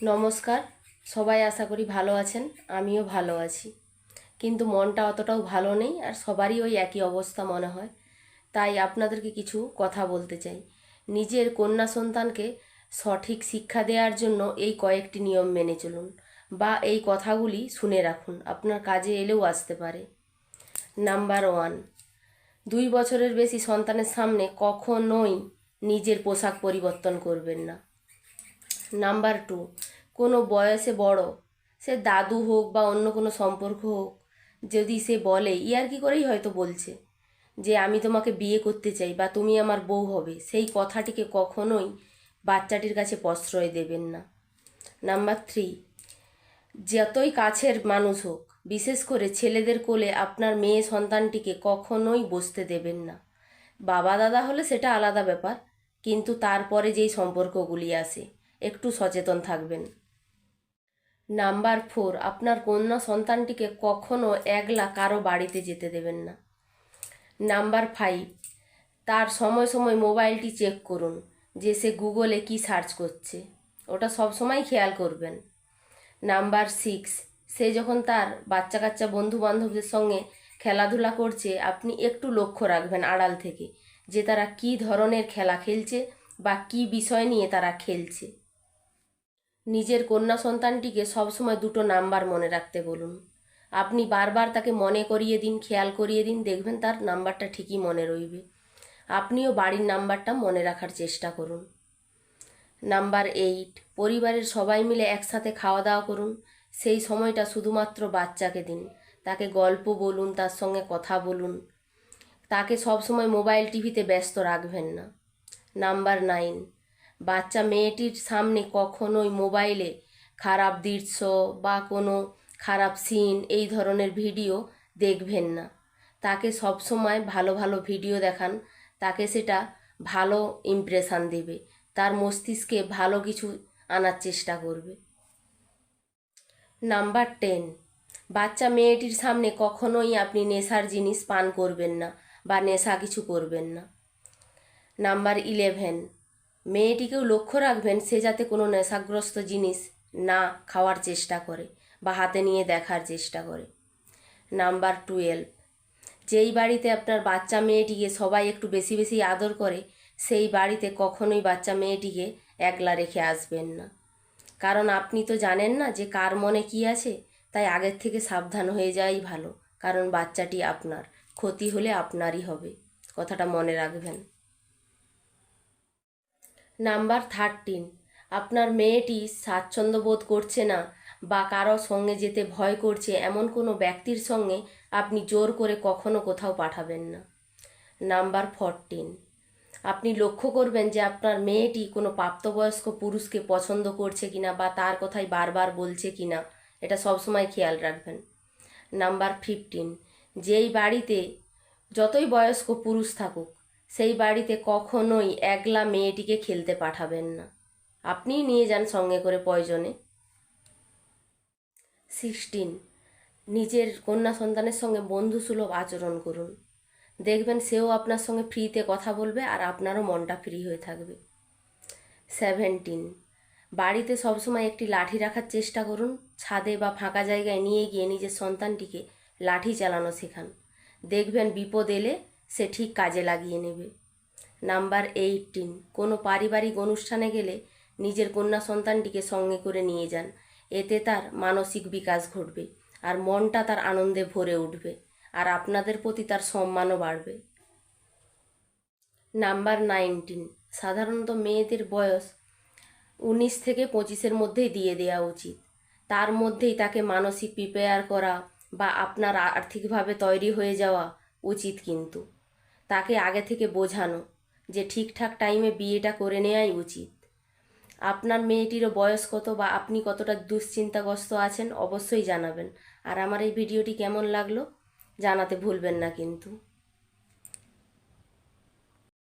নমস্কার, সবাই আশা করি ভালো আছেন, আমিও ভালো আছি। কিন্তু মনটা অতটাও ভালো নেই আর সবারই ওই একই অবস্থা মনে হয়। তাই আপনাদেরকে কিছু কথা বলতে চাই। নিজের কন্যা সন্তানকে সঠিক শিক্ষা দেওয়ার জন্য এই কয়েকটি নিয়ম মেনে চলুন বা এই কথাগুলি শুনে রাখুন, আপনার কাজে এলেও আসতে পারে। নাম্বার ওয়ান, দুই বছরের বেশি সন্তানের সামনে কখনোই নিজের পোশাক পরিবর্তন করবেন না। নাম্বার টু কোনো বয়সে বড়, সে দাদু হোক বা অন্য কোনো সম্পর্ক হোক, যদি সে বলে ইয়ার কি করেই হয়তো বলছে যে, আমি তোমাকে বিয়ে করতে চাই বা তুমি আমার বউ হবে। সেই কথাটিকে কখনোই বাচ্চাটির কাছে প্রশ্রয় দেবেন না। নাম্বার থ্রি, যতই কাছের মানুষ হোক, বিশেষ করে ছেলেদের কোলে আপনার মেয়ে সন্তানটিকে কখনোই বসতে দেবেন না। বাবা, দাদা হলে সেটা আলাদা ব্যাপার, কিন্তু তারপরে যেই সম্পর্কগুলি আসে, একটু সচেতন থাকবেন। নাম্বার ফোর, আপনার কন্যা সন্তানটিকে কখনো একলা কারও বাড়িতে যেতে দেবেন না। নাম্বার ফাইভ, তার সময় সময় মোবাইলটি চেক করুন যে সে গুগলে কি সার্চ করছে। ওটা সব সময় খেয়াল করবেন। নাম্বার সিক্স, সে যখন তার বাচ্চা কাচ্চা বন্ধু বান্ধবদের সঙ্গে খেলাধুলা করছে, আপনি একটু লক্ষ্য রাখবেন আড়াল থেকে যে তারা কি ধরনের খেলা খেলছে বা কি বিষয় নিয়ে তারা খেলছে। নিজের কন্যা সন্তানটিকে সবসময় দুটো নাম্বার মনে রাখতে বলুন। আপনি বারবার তাকে মনে করিয়ে দিন, খেয়াল করিয়ে দিন, দেখবেন তার নাম্বারটা ঠিকই মনে রইবে। আপনিও বাড়ির নাম্বারটা মনে রাখার চেষ্টা করুন। নাম্বার এইট, পরিবারের সবাই মিলে একসাথে খাওয়া দাওয়া করুন। সেই সময়টা শুধুমাত্র বাচ্চাকে দিন। তাকে গল্প বলুন, তার সঙ্গে কথা বলুন। তাকে সবসময় মোবাইল টিভিতে ব্যস্ত রাখবেন না। নাম্বার নাইন বাচ্চা মেয়েটির সামনে কখনোই মোবাইলে খারাপ দৃশ্য বা কোনো খারাপ সিন এই ধরনের ভিডিও দেখবেন না। তাকে সবসময় ভালো ভালো ভিডিও দেখান। তাকে সেটা ভালো ইমপ্রেশান দেবে। তার মস্তিষ্কে ভালো কিছু আনার চেষ্টা করবে। নাম্বার টেন বাচ্চা মেয়েটির সামনে কখনোই আপনি নেশার জিনিস পান করবেন না বা নেশা কিছু করবেন না। নাম্বার ইলেভেন মেয়েটিকেও লক্ষ্য রাখবেন সে যাতে কোনো নেশাগ্রস্ত জিনিস না খাওয়ার চেষ্টা করে বা হাতে নিয়ে দেখার চেষ্টা করে। Number twelve. যেই বাড়িতে আপনার বাচ্চা মেয়েটিকে সবাই একটু বেশি বেশি আদর করে, সেই বাড়িতে কখনোই বাচ্চা মেয়েটিকে একলা রেখে আসবেন না। কারণ আপনি তো জানেন না যে কার মনে কি আছে, তাই আগের থেকে সাবধান হয়ে যাওয়াই ভালো, কারণ বাচ্চাটি আপনার, ক্ষতি হলে আপনারই হবে। কথাটা মনে রাখবেন। নাম্বার থার্টিন আপনার মেয়েটি স্বাচ্ছন্দ্য বোধ করছে না বা কারও সঙ্গে যেতে ভয় করছে এমন কোনো ব্যক্তির সঙ্গে আপনি জোর করে কখনো কোথাও পাঠাবেন না। নাম্বার ফরটিন আপনি লক্ষ্য করবেন যে আপনার মেয়েটি কোনো প্রাপ্তবয়স্ক পুরুষকে পছন্দ করছে কিনা বা তার কথাই বারবার বলছে কিনা, এটা সবসময় খেয়াল রাখবেন। নাম্বার ফিফটিন যেই বাড়িতে যতই বয়স্ক পুরুষ থাকুক সেই বাড়িতে কখনোই একলা মেয়েটিকে খেলতে পাঠাবেন না। আপনিই নিয়ে যান সঙ্গে করে প্রয়োজনে সিক্সটিন, নিজের কন্যা সন্তানের সঙ্গে বন্ধুসুলভ আচরণ করুন। দেখবেন সেও আপনার সঙ্গে ফ্রিতে কথা বলবে আর আপনারও মনটা ফ্রি হয়ে থাকবে। সেভেন্টিন, বাড়িতে সবসময় একটি লাঠি রাখার চেষ্টা করুন। ছাদে বা ফাঁকা জায়গায় নিয়ে গিয়ে নিজের সন্তানটিকে লাঠি চালানো শেখান। দেখবেন বিপদ এলে সে ঠিক কাজে লাগিয়ে নেবে। নাম্বার এইটিন কোনো পারিবারিক অনুষ্ঠানে গেলে নিজের কন্যা সন্তানটিকে সঙ্গে করে নিয়ে যান। এতে তার মানসিক বিকাশ ঘটবে আর মনটা তার আনন্দে ভরে উঠবে আর আপনাদের প্রতি তার সম্মানও বাড়বে। নাম্বার নাইনটিন সাধারণত মেয়েদের বয়স উনিশ থেকে পঁচিশের মধ্যেই দিয়ে দেওয়া উচিত। তার মধ্যেই তাকে মানসিক প্রিপেয়ার করা বা আপনার আর্থিকভাবে তৈরি হয়ে যাওয়া উচিত কিন্তু। তাকে আগে থেকে বোঝানো যে ঠিকঠাক টাইমে বিয়েটা করে নেওয়াই উচিত। আপনার মেয়েটিরও বয়স কত বা আপনি কতটা দুশ্চিন্তাগ্রস্ত আছেন অবশ্যই জানাবেন। আর আমার এই ভিডিওটি কেমন লাগল জানাতে ভুলবেন না কিন্তু।